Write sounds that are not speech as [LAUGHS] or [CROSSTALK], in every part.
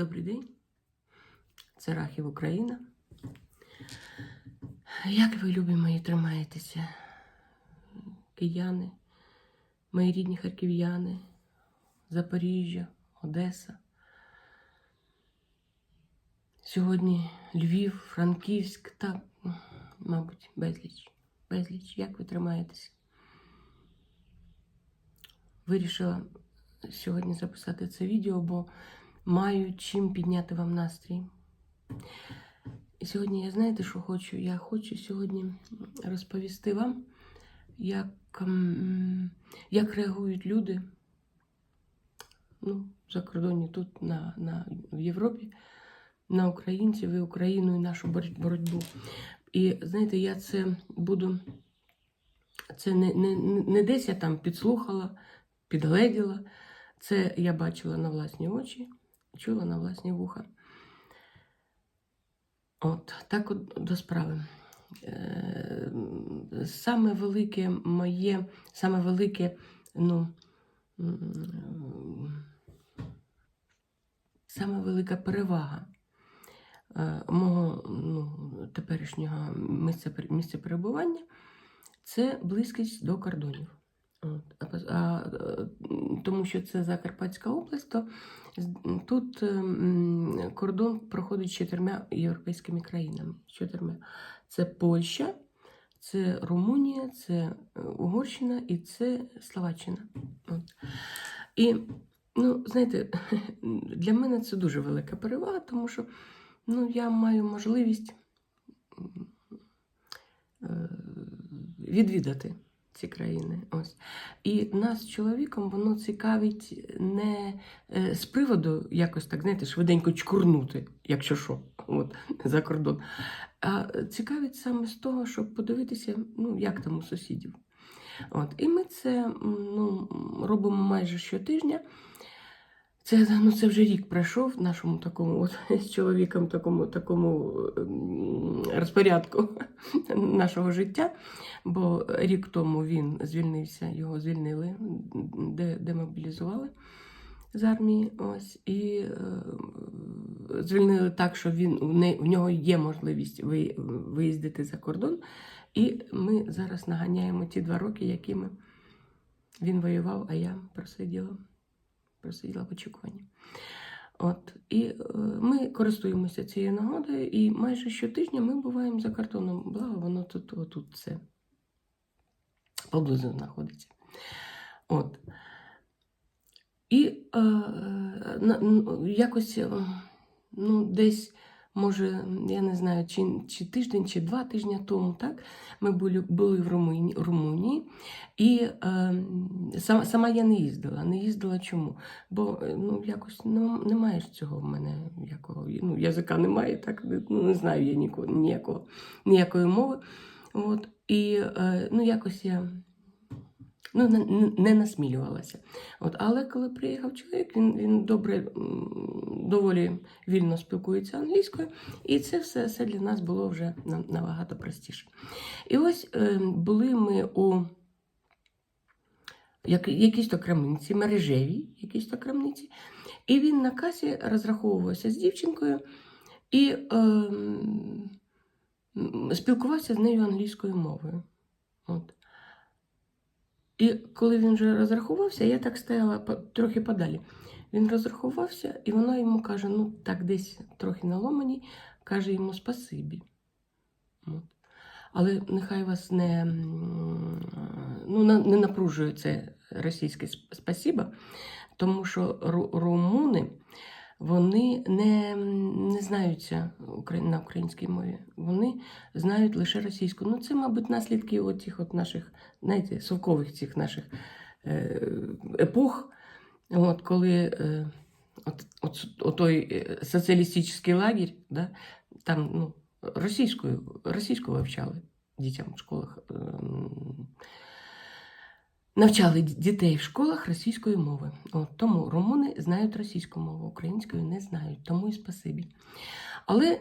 Добрий день. Це Рахів Україна. Як ви, любі мої, тримаєтеся? Кияни, мої рідні харків'яни, Запоріжжя, Одеса. Сьогодні Львів, Франківськ, так, мабуть, безліч. Безліч. Як ви тримаєтеся? Вирішила сьогодні записати це відео, бо маю чим підняти вам настрій. І сьогодні я знаєте, що хочу? Я хочу сьогодні розповісти вам, як, як реагують люди ну, за кордоні тут, на, на, в Європі, на українців і Україну і нашу боротьбу. І знаєте, я це буду. Це не, не, не десь я там підслухала, підгледіла. Це я бачила на власні очі, чула на власні вуха. От, так от до справи. Е, Саме велике моє, саме велике, ну, саме велика перевага е, мого ну, теперішнього місця, місця перебування це близькість до кордонів. Е, тому що це Закарпатська область, то тут ем, кордон проходить з чотирма європейськими країнами. Чотирма. Це Польща, це Румунія, це е, Угорщина і це Словаччина. І, ну, знаєте, [LAUGHS] для мене це дуже велика перевага, тому що ну, я маю можливість е, відвідати ці країни. Ось. І нас чоловіком воно цікавить не е, з приводу якось так, знаєте, швиденько чкурнути, якщо що, от, за кордон. А цікавить саме з того, щоб подивитися, ну, як там у сусідів. От. І ми це ну, робимо майже щотижня. Це, ну, це вже рік пройшов нашому такому от, [LAUGHS] з чоловіком такому, такому розпорядку [LAUGHS] нашого життя. Бо рік тому він звільнився, його звільнили, де, демобілізували з армії. Ось, і е, звільнили так, що він, в, нього є можливість ви, виїздити за кордон. І ми зараз наганяємо ті два роки, якими він воював, а я просиділа, просиділа в очікуванні. От, і е, ми користуємося цією нагодою, і майже щотижня ми буваємо за кордоном. Благо, воно тут, отут все поблизу знаходиться. От. І е, на, ну, якось е, ну, десь, може, я не знаю, чи, чи тиждень, чи два тижні тому, так, ми були, були в Румунії, Румунії і е, сама, сама я не їздила. Не їздила чому? Бо е, ну, якось нем- немає ж цього в мене якого, ну, язика немає, так, ну, не знаю я ніякого, ніякого, ніякої мови. От, і е, ну, якось я ну, не- не насмілювалася. От, але коли приїхав чоловік, він, він добре, доволі вільно спілкується англійською, і це все, все для нас було вже набагато простіше. І ось е, були ми у як, якійсь то крамниці, мережевій якійсь то крамниці, і він на касі розраховувався з дівчинкою і е, спілкувався з нею англійською мовою. От. І коли він вже розрахувався, я так стояла трохи подалі. Він розрахувався, і вона йому каже: ну так, десь трохи наломані, каже йому спасибі. От. Але нехай вас не, ну, не напружує це російське спасіба, тому що румуни вони не, не знаються на українській мові. Вони знають лише російську. Ну, це, мабуть, наслідки отих от наших, знаєте, совкових цих наших е, епох, от, коли е, от, от, от той е, соціалістичний лагерь, да, там ну, російською, російську вивчали дітям в школах. ем, Навчали дітей в школах російської мови. От, тому румуни знають російську мову, українською не знають, тому і спасибі. Але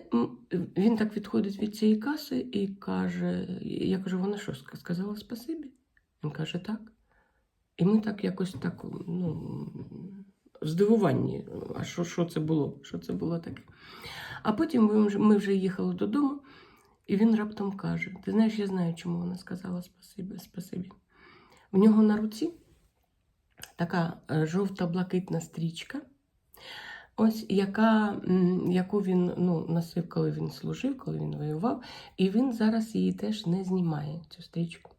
він так відходить від цієї каси і каже: я кажу, вона що, сказала спасибі? Він каже, так. І ми так якось так, ну, в здивуванні. А що, що це було? Що це було таке? А потім ми вже, їхали додому, і він раптом каже: Ти знаєш, я знаю, чому вона сказала спасибі, спасибі. В нього на руці така е, жовто-блакитна стрічка. Ось яка, яку він ну, носив, коли він служив, коли він воював, і він зараз її теж не знімає, цю стрічку.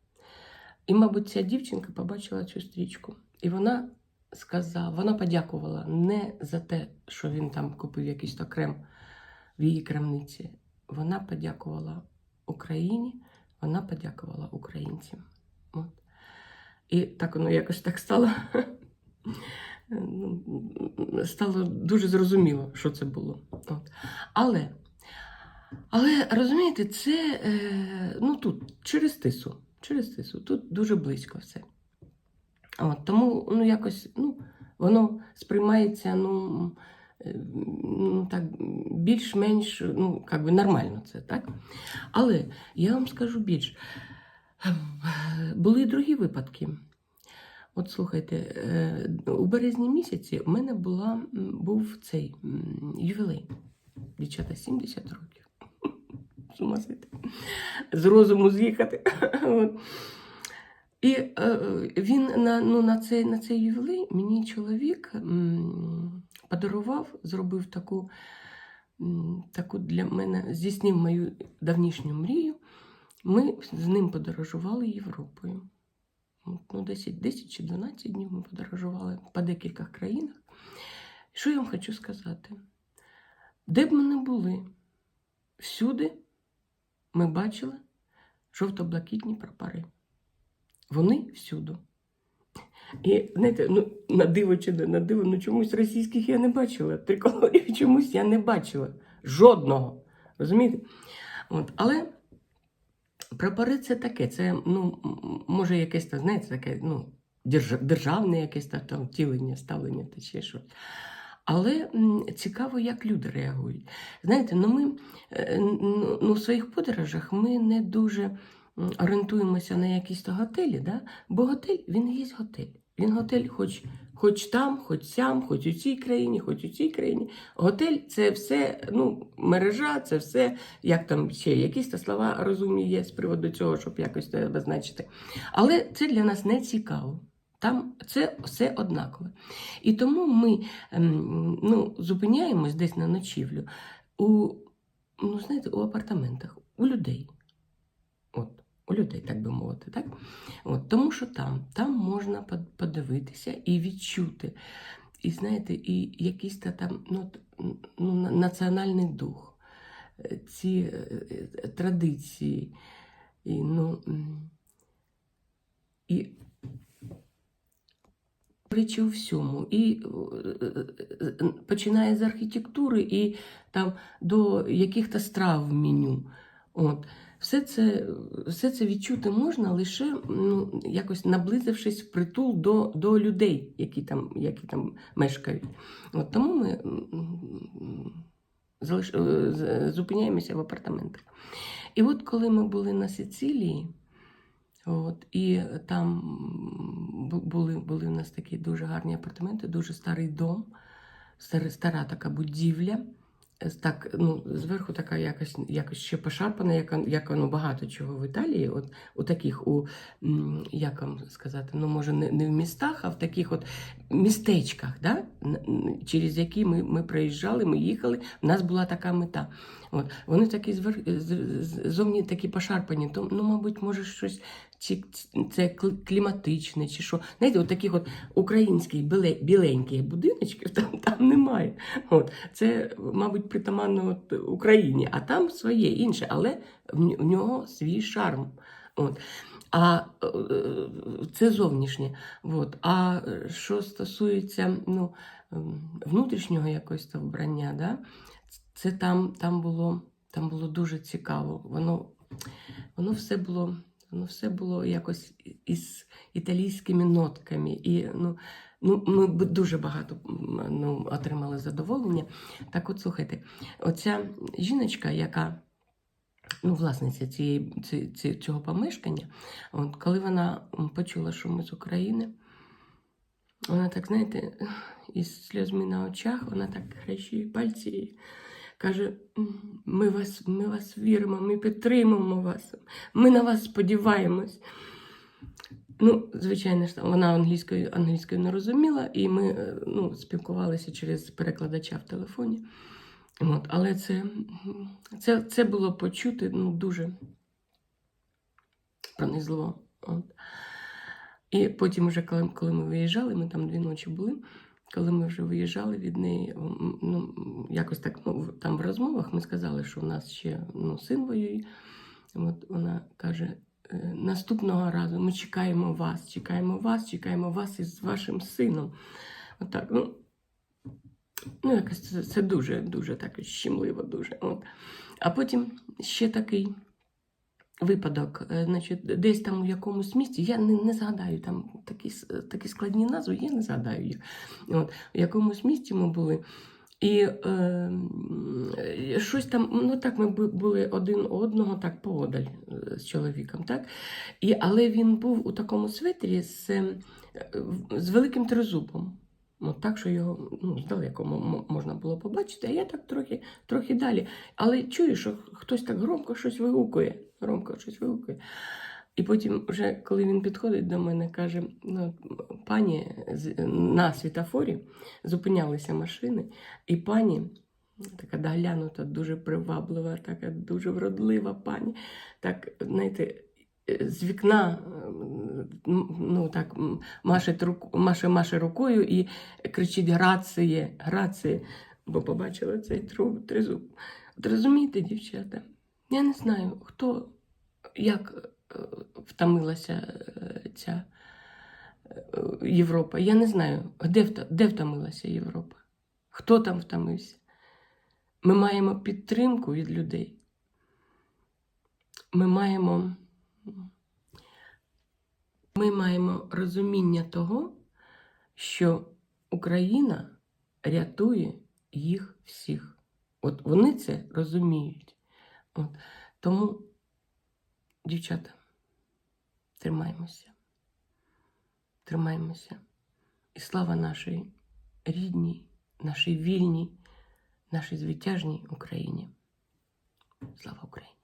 І, мабуть, ця дівчинка побачила цю стрічку. І вона сказала, вона подякувала не за те, що він там купив якийсь то крем в її крамниці. Вона подякувала Україні, вона подякувала українцям. От. І так воно якось так стало. ну, Стало дуже зрозуміло, що це було. От. Але, але розумієте, це е, ну, тут, через тису. Через тису. Тут дуже близько все. От, тому ну, якось ну, воно сприймається ну, ну, так, більш-менш ну, как би нормально це, так? Але я вам скажу більш. Були і другі випадки. От слухайте, е, у березні місяці у мене була, був цей ювілей. Дівчата 70 років. З ума сойти. З розуму з'їхати. І е, він на, ну, на, цей, на цей ювілей мені чоловік подарував, зробив таку, таку для мене, здійснив мою давнішню мрію. Ми з ним подорожували Європою. Ну, 10, 10 чи 12 днів ми подорожували по декілька країнах. Що я вам хочу сказати? Де б ми не були, всюди ми бачили жовто-блакитні прапори. Вони всюди. І знаєте, ну, на диво чи не на диво, ну чомусь російських я не бачила. Триколорів [LAUGHS] чомусь я не бачила. Жодного. Розумієте? От, але прапори це таке, це, ну, може, якесь, та, знаєте, таке, ну, державне якесь та, там втілення, ставлення та ще щось. Але цікаво, як люди реагують. Знаєте, ну ми е, ну, ну, в своїх подорожах ми не дуже орієнтуємося на якісь то готелі, да? бо готель він є готель. Він готель хоч, хоч там, хоч сям, хоч у цій країні, хоч у цій країні. Готель це все ну, мережа, це все, як там ще якісь слова розумні є з приводу цього, щоб якось це обозначити. Але це для нас не цікаво. Там це все однакове. І тому ми ем, ну, зупиняємось десь на ночівлю у, ну, знаєте, у апартаментах, у людей. У людей, так би мовити. Так? От, тому що там, там можна подивитися і відчути. І знаєте, і якийсь та там ну, ну, національний дух, е, ці е, е, традиції. І, ну, і речі у всьому. І починає з архітектури і там до яких-то страв в меню. От. Все це, все це відчути можна лише ну, якось наблизившись в притул до, до людей, які там, які там мешкають. От, тому ми залиш... е, зупиняємося в апартаментах. І от коли ми були на Сицилії, От, і там були, були у нас такі дуже гарні апартаменти, дуже старий дом, стара, стара така будівля. Так, ну, зверху така якось, якось ще пошарпана, як, як воно багато чого в Італії. От, у таких, у, як вам сказати, ну, може, не, не в містах, а в таких от містечках, да? Через які ми, ми проїжджали, ми їхали, в нас була така мета. От, вони такі звер... зовні такі пошарпані, то, ну, мабуть, може, щось чи це кліматичне, чи що. Знаєте, от таких от українських біле, біленьких будиночків там, там немає. От. Це, мабуть, притаманно от Україні, а там своє інше, але в нього свій шарм. От. А е, це зовнішнє. От. А е, що стосується ну, ем, внутрішнього якогось то вбрання, да? це там, там, було, там було дуже цікаво. Воно, воно все було. Воно все було якось із італійськими нотками. І ну, ну, ми дуже багато ну, отримали задоволення. Так от слухайте, оця жіночка, яка ну, власниця цієї, ці- цього помешкання, от, коли вона почула, що ми з України, Вона так, знаєте, із сльозми на очах, вона так хрещує пальці каже: ми вас, ми вас віримо, ми підтримуємо вас, ми на вас сподіваємось. Ну, звичайно ж, вона англійською, англійською не розуміла, і ми е, ну, спілкувалися через перекладача в телефоні. От, але це, це, це було почути ну, дуже пронизливо. От. І потім, вже, коли, коли ми виїжджали, ми там дві ночі були. Коли ми вже виїжджали від неї, ну, якось так ну, в- там в розмовах ми сказали, що у нас ще ну, син воює. От вона каже: «Е, наступного разу ми чекаємо вас, чекаємо вас, чекаємо вас із вашим сином. Отак, ну, ну якось це, це дуже, дуже так щемливо, дуже. От. А потім ще такий випадок, е, значить, десь там у якомусь місті, я не, не згадаю там такі, такі складні назви, я не згадаю їх. От, в якомусь місті ми були. І е, щось там, ну так, ми були один одного так поодаль е, з чоловіком, так? І, але він був у такому свитрі з, е, з великим тризубом. От так, що його ну, здалеку можна було побачити, а я так трохи, трохи далі. Але чую, що хтось так громко щось вигукує. Громко щось вигукує. І потім, вже коли він підходить до мене, каже: ну, пані на світофорі зупинялися машини, і пані, така доглянута, дуже приваблива, така дуже вродлива пані, так, знаєте, з вікна ну, так, машить, рук, маше, маше рукою і кричить граціє, граціє, бо побачила цей тру- тризуб. От розумієте, дівчата? Я не знаю, хто як е, втомилася е, ця е, Європа. Я не знаю, де, де втомилася Європа. Хто там втомився? Ми маємо підтримку від людей. Ми маємо, ми маємо розуміння того, що Україна рятує їх всіх. От вони це розуміють. От. Тому, дівчата, тримаймося. Тримаймося. І слава нашій рідній, нашій вільній, нашій звитяжній Україні. Слава Україні!